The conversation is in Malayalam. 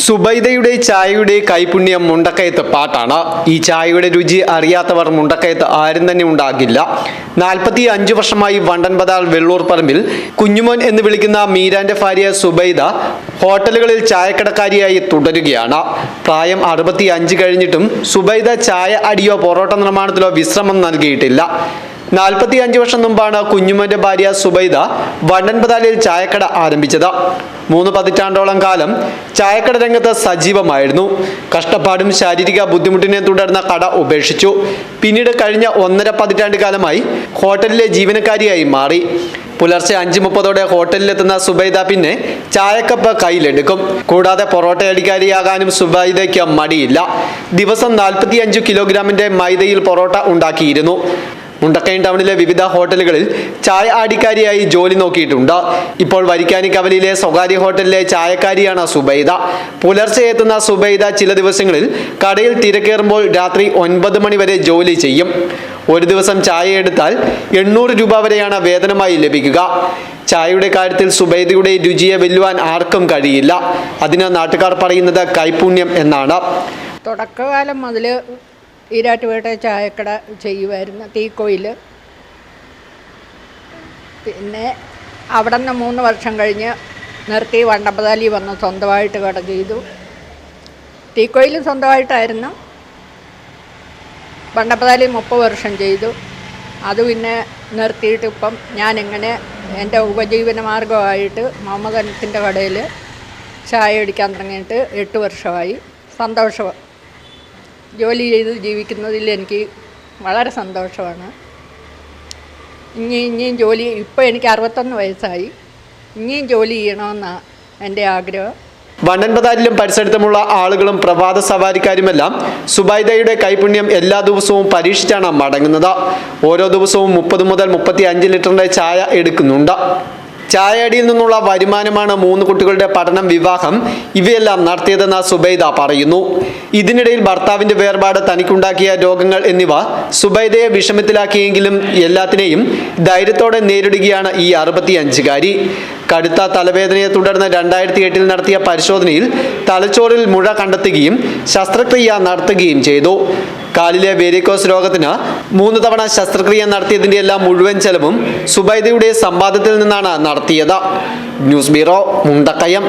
സുബൈദയുടെ ചായയുടെ കൈപുണ്യം മുണ്ടക്കയത്ത് പാട്ടാണ്. ഈ ചായയുടെ രുചി അറിയാത്തവർ മുണ്ടക്കയത്ത് ആരും തന്നെ ഉണ്ടാകില്ല. നാൽപ്പത്തി അഞ്ച് വർഷമായി വണ്ടൻപതാൾ വെള്ളൂർ പറമ്പിൽ കുഞ്ഞുമോൻ എന്ന് വിളിക്കുന്ന മീരാന്റെ ഭാര്യ സുബൈദ ഹോട്ടലുകളിൽ ചായക്കടക്കാരിയായി തുടരുകയാണ്. പ്രായം അറുപത്തി അഞ്ച് കഴിഞ്ഞിട്ടും സുബൈദ ചായ അടിയോ പൊറോട്ട നിർമ്മാണത്തിലോ വിശ്രമം നൽകിയിട്ടില്ല. നാൽപ്പത്തി അഞ്ച് വർഷം മുമ്പാണ് കുഞ്ഞുമോന്റെ ഭാര്യ സുബൈദ വണ്ടൻപതാലിൽ ചായക്കട ആരംഭിച്ചത്. മൂന്ന് പതിറ്റാണ്ടോളം കാലം ചായക്കട രംഗത്ത് സജീവമായിരുന്നു. കഷ്ടപ്പാടും ശാരീരിക ബുദ്ധിമുട്ടിനെ തുടർന്ന് കട ഉപേക്ഷിച്ചു. പിന്നീട് കഴിഞ്ഞ ഒന്നര പതിറ്റാണ്ട് കാലമായി ഹോട്ടലിലെ ജീവനക്കാരിയായി മാറി. പുലർച്ചെ അഞ്ച് മുപ്പതോടെ ഹോട്ടലിലെത്തുന്ന സുബൈദ പിന്നെ ചായക്കപ്പ് കയ്യിലെടുക്കും. കൂടാതെ പൊറോട്ട അടിക്കാരിയാകാനും സുബൈദയ്ക്ക് മടിയില്ല. ദിവസം നാൽപ്പത്തി അഞ്ച് കിലോഗ്രാമിന്റെ മൈദയിൽ പൊറോട്ട ഉണ്ടാക്കിയിരുന്നു. മുണ്ടക്കയം ടൗണിലെ വിവിധ ഹോട്ടലുകളിൽ ചായ ആടിക്കാരിയായി ജോലി നോക്കിയിട്ടുണ്ട്. ഇപ്പോൾ വരിക്കാനി കവലിയിലെ സ്വകാര്യ ഹോട്ടലിലെ ചായക്കാരിയാണ് സുബൈദ. പുലർച്ചെ എത്തുന്ന സുബൈദ ചില ദിവസങ്ങളിൽ കടയിൽ തിരക്കേറുമ്പോൾ രാത്രി ഒൻപത് മണി വരെ ജോലി ചെയ്യും. ഒരു ദിവസം ചായ എടുത്താൽ എണ്ണൂറ് രൂപ വരെയാണ് വേതനമായി ലഭിക്കുക. ചായയുടെ കാര്യത്തിൽ സുബൈദയുടെ രുചിയെ വെല്ലുവാൻ ആർക്കും കഴിയില്ല. അതിന് നാട്ടുകാർ പറയുന്നത് കൈപുണ്യം എന്നാണ്. തുടക്കകാലം മുതൽ ഈരാട്ടുപേട്ട ചായക്കട ചെയ്യുമായിരുന്നു തീക്കോയിൽ പിന്നെ അവിടെ നിന്ന് മൂന്ന് വർഷം കഴിഞ്ഞ് നിർത്തി വണ്ടപ്പതാലി വന്ന് സ്വന്തമായിട്ട് കട ചെയ്തു. തീക്കോയിൽ സ്വന്തമായിട്ടായിരുന്നു. വണ്ടപ്പതാലി മുപ്പത് വർഷം ചെയ്തു. അത് പിന്നെ നിർത്തിയിട്ട് ഇപ്പം ഞാനിങ്ങനെ എന്റെ ഉപജീവന മാർഗമായിട്ട് മുഹമ്മദ് അനസിന്റെ കടയിൽ ചായ അടിക്കാൻ തുടങ്ങിയിട്ട് എട്ട് വർഷമായി. സന്തോഷം ജോലി ചെയ്ത് ജീവിക്കുന്നതിൽ എനിക്ക് വളരെ സന്തോഷമാണ്. ഇനി ഇനിയും ജോലി ഇപ്പോൾ എനിക്ക് അറുപത്തൊന്ന് വയസ്സായി. ഇനിയും ജോലി ചെയ്യണമെന്നാണ് എന്റെ ആഗ്രഹം. വണ്ണൻപതാരിലും പരിസരത്തുമുള്ള ആളുകളും പ്രഭാത സവാരിക്കാരുമെല്ലാം സുബൈദയുടെ കൈപുണ്യം എല്ലാ ദിവസവും പരീക്ഷിച്ചാണ് മടങ്ങുന്നത്. ഓരോ ദിവസവും മുപ്പത് മുതൽ മുപ്പത്തി അഞ്ച് ലിറ്ററിന്റെ ചായ എടുക്കുന്നുണ്ട്. ചായയടിയിൽ നിന്നുള്ള വരുമാനമാണ് മൂന്ന് കുട്ടികളുടെ പഠനം വിവാഹം ഇവയെല്ലാം നടത്തിയതെന്ന് സുബൈദ പറയുന്നു. ഇതിനിടയിൽ ഭർത്താവിന്റെ വേർപാട് തനിക്കുണ്ടാക്കിയ രോഗങ്ങൾ എന്നിവ സുബൈദയെ വിഷമത്തിലാക്കിയെങ്കിലും എല്ലാത്തിനെയും ധൈര്യത്തോടെ നേരിടുകയാണ് ഈ അറുപത്തിയഞ്ചുകാരി. കടുത്ത തലവേദനയെ തുടർന്ന് രണ്ടായിരത്തി എട്ടിൽ നടത്തിയ പരിശോധനയിൽ തലച്ചോറിൽ മുഴ കണ്ടെത്തുകയും ശസ്ത്രക്രിയ നടത്തുകയും ചെയ്തു. കാലിലെ വേരിക്കോസ് രോഗത്തിന് മൂന്ന് തവണ ശസ്ത്രക്രിയ നടത്തിയതിന്റെ എല്ലാം മുഴുവൻ ചെലവും സുബൈദയുടെ സമ്പാദ്യത്തിൽ നിന്നാണ് നടത്തിയത്. News bureau Mundakayam.